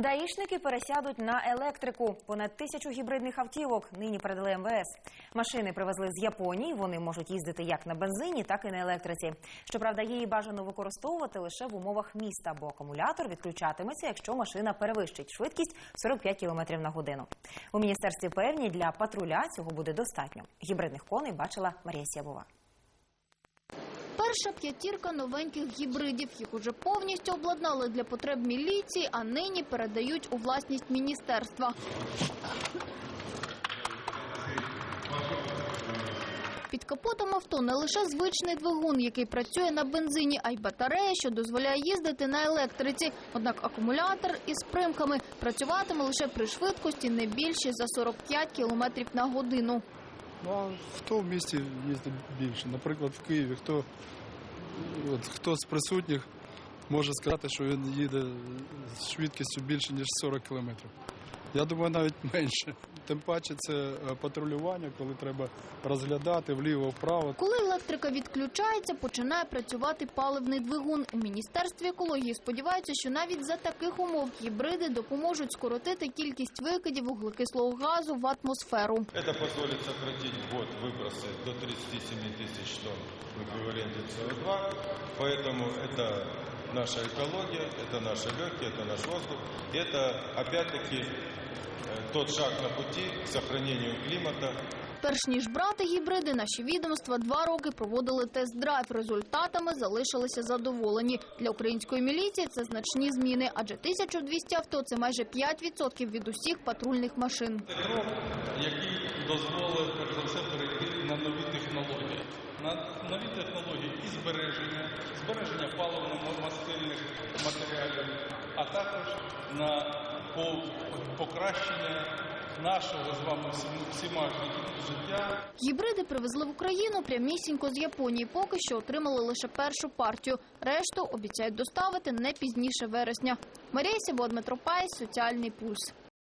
Даїшники пересядуть на електрику. Понад тисячу гібридних автівок нині передали МВС. Машини привезли з Японії. Вони можуть їздити як на бензині, так і на електриці. Щоправда, її бажано використовувати лише в умовах міста, бо акумулятор відключатиметься, якщо машина перевищить швидкість 45 км на годину. У міністерстві певні для патруля цього буде достатньо. Гібридних коней бачила Марія Сябова. Перша п'ятірка новеньких гібридів. Їх уже повністю обладнали для потреб міліції, а нині передають у власність міністерства. Під капотом авто не лише звичний двигун, який працює на бензині, а й батарея, що дозволяє їздити на електриці. Однак акумулятор із примками працюватиме лише при швидкості не більше за 45 км на годину. Ну, а хто в місті їздить більше? Наприклад, в Києві, хто, от, хто з присутніх може сказати, що він їде з швидкістю більше, ніж 40 кілометрів? Я думаю, навіть менше. Тим паче це е, патрулювання, коли треба розглядати вліво-вправо. Коли електрика відключається, починає працювати паливний двигун. У міністерстві екології сподіваються, що навіть за таких умов гібриди допоможуть скоротити кількість викидів вуглекислого газу в атмосферу. Это позволит сократить в год выбросы до 37 тысяч тонн в эквиваленте СО2. Поэтому это наша экология, это наши легкие, это наш воздух. И это опять-таки э, тот шаг на пути к сохранению климата, Перш ніж брати гібриди, наші відомства два роки проводили тест-драйв. Результатами залишилися задоволені. Для української міліції це значні зміни, адже 1200 авто – це майже 5% від усіх патрульних машин. крок, який дозволив перш за все нові технології і збереження, збереження паливно-мастильних матеріалів, а також на покращення нашого з вами всім- всіма життя Гібриди привезли в Україну прямісінько з Японії. Поки що отримали лише першу партію. Решту обіцяють доставити не пізніше вересня. Марія Сібо, Дмитро Пайс, Соціальний пульс.